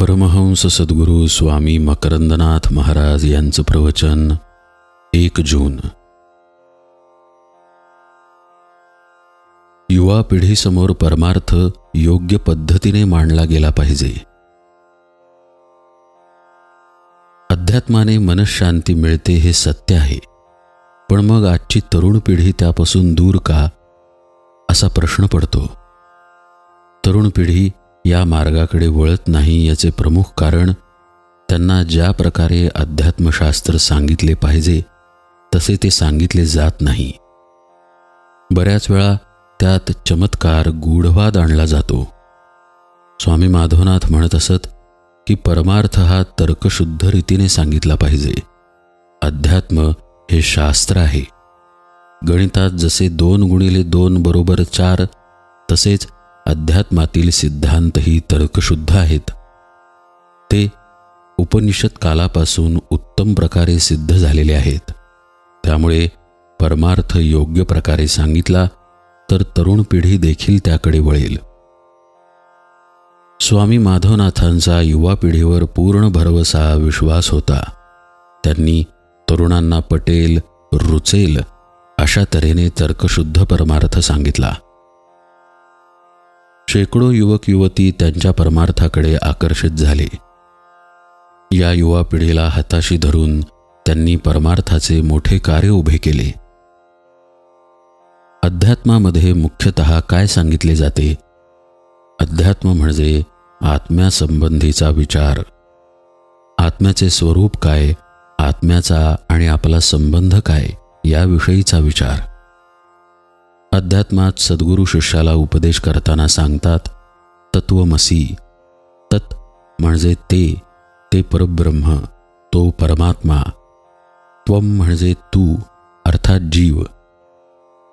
परमहंस सद्गुरू स्वामी मकरंदनाथ महाराज यांचं प्रवचन एक जून. युवा पिढीसमोर परमार्थ योग्य पद्धतीने मांडला गेला पाहिजे. अध्यात्माने मनशांती मिळते हे सत्य आहे. पण मग आजची तरुण पिढी त्यापासून दूर का? असा प्रश्न पडतो. तरुण पिढी या मार्गाकडे वळत नाही याचे प्रमुख कारण त्यांना ज्या प्रकारे अध्यात्मशास्त्र सांगितले पाहिजे तसे ते सांगितले जात नाही. बऱ्याच वेळा त्यात चमत्कार गूढवाद आणला जातो. स्वामी माधवनाथ म्हणत असत की परमार्थ हा तर्कशुद्ध रीतीने सांगितला पाहिजे. अध्यात्म हे शास्त्र आहे. गणितात जसे दोन गुणिले दोन बरोबर चार तसेच अध्यात्मातील सिद्धांतही तर्कशुद्ध आहेत. ते उपनिषद कालापासून उत्तम प्रकारे सिद्ध झालेले आहेत. त्यामुळे परमार्थ योग्य प्रकारे सांगितला तर तरुण पिढी देखील त्याकडे वळेल. स्वामी माधवनाथांचा युवा पिढीवर पूर्ण भरवसा विश्वास होता. त्यांनी तरुणांना पटेल रुचेल अशा तऱ्हेने तर्कशुद्ध परमार्थ सांगितला. शेकडो युवक युवती त्यांच्या परमार्थाकडे आकर्षित झाले. या युवा पिढीला हाताशी धरून त्यांनी परमार्थाचे मोठे कार्य उभे केले. अध्यात्मामध्ये मुख्यतः काय सांगितले जाते? अध्यात्म म्हणजे आत्म्यासंबंधीचा विचार. आत्म्याचे स्वरूप काय? आत्म्याचा आणि आपला संबंध काय? याविषयीचा विचार. अध्यात्मात सद्गुरू शिष्याला उपदेश करताना सांगतात तत्वमसी तत् म्हणजे ते ते परब्रह्म तो परमात्मा त्वम म्हणजे तू अर्थात जीव.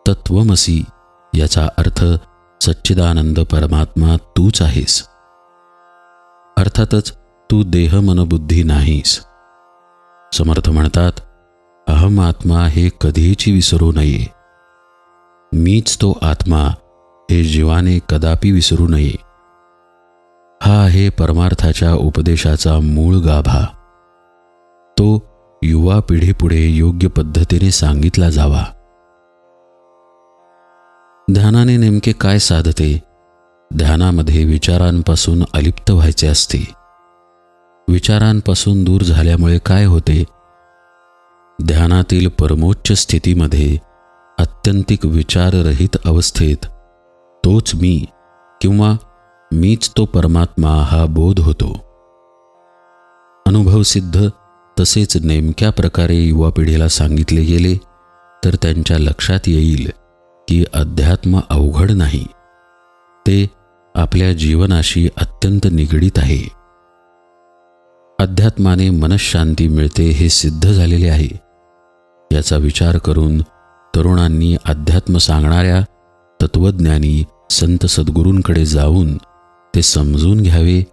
तत्वमसी याचा अर्थ सच्चिदानंद परमात्मा तूच आहेस. अर्थातच तू देह मनबुद्धी नाहीस. समर्थ म्हणतात अहम आत्मा हे कधीची विसरू नये. मीच तो आत्मा हे जीवाने कदापि विसरू नये. हा आहे परमार्थाच्या उपदेशाचा मूळ गाभा. तो युवा पिढीपुढे योग्य पद्धतीने सांगितला जावा. ध्यानाने नेमके काय साधते? ध्यानामध्ये विचारांपासून अलिप्त व्हायचे असते. विचारांपासून दूर झाल्यामुळे काय होते? ध्यानातील परमोच्च स्थितीमध्ये आत्यंतिक विचाररहित अवस्थेत तोच मी किंवा मीच तो परमात्मा हा बोध होतो. अनुभवसिद्ध तसेच नेमक्या प्रकारे युवा पिढीला सांगितले गेले तर त्यांच्या लक्षात येईल की अध्यात्म अवघड नाही. ते आपल्या जीवनाशी अत्यंत निगडीत आहे. अध्यात्माने मनशांती मिळते हे सिद्ध झालेले आहे. याचा विचार करून तरुणांनी अध्यात्म सांगणाऱ्या तत्वज्ञानी संत सद्गुरूंकडे जाऊन ते समजून घ्यावे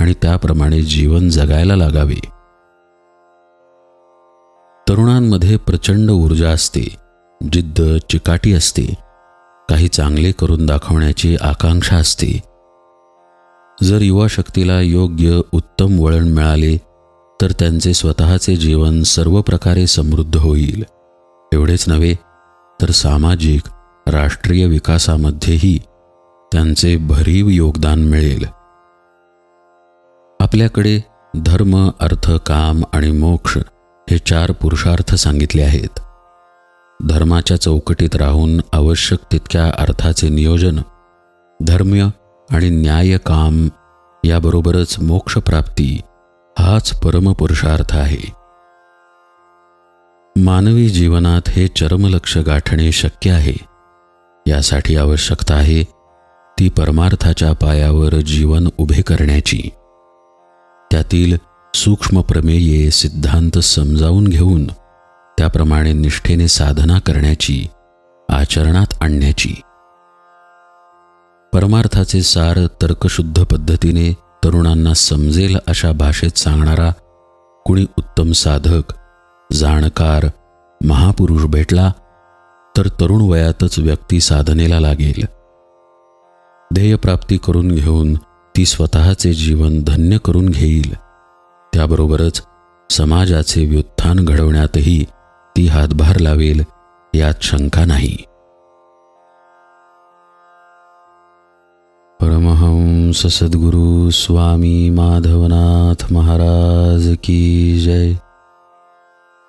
आणि त्याप्रमाणे जीवन जगायला लागावे. तरुणांमध्ये प्रचंड ऊर्जा असते जिद्द चिकाटी असते काही चांगले करून दाखवण्याची आकांक्षा असते. जर युवा शक्तीला योग्य उत्तम वळण मिळाले तर त्यांचे स्वतःचे जीवन सर्व प्रकारे समृद्ध होईल. एवढेच नव्हे तर सामाजिक राष्ट्रीय विकासामध्येही त्यांचे भरीव योगदान मिळेल. आपल्याकडे धर्म अर्थ काम आणि मोक्ष हे चार पुरुषार्थ सांगितले आहेत. धर्माच्या चौकटीत राहून आवश्यक तितक्या अर्थाचे नियोजन धर्म्य आणि न्याय काम याबरोबरच मोक्षप्राप्ती हाच परमपुरुषार्थ आहे. मानवी जीवनात हे चरमलक्ष गाठणे शक्य आहे. यासाठी आवश्यकता आहे ती परमार्थाच्या पायावर जीवन उभे करण्याची. त्यातील सूक्ष्म प्रमेये सिद्धांत समजावून घेऊन त्याप्रमाणे निष्ठेने साधना करण्याची आचरणात आणण्याची. परमार्थाचे सार तर्कशुद्ध पद्धतीने तरुणांना समजेल अशा भाषेत सांगणारा कुणी उत्तम साधक जाणकार महापुरुष भेटला तर तरुण वयातच व्यक्ती साधनेला लागेल. ध्येयप्राप्ती करून घेऊन ती स्वतःचे जीवन धन्य करून घेईल. त्याबरोबरच समाजाचे व्युत्थान घडवण्यातही ती हातभार लावेल यात शंका नाही. परमहंस सद्गुरु स्वामी माधवनाथ महाराज की जय.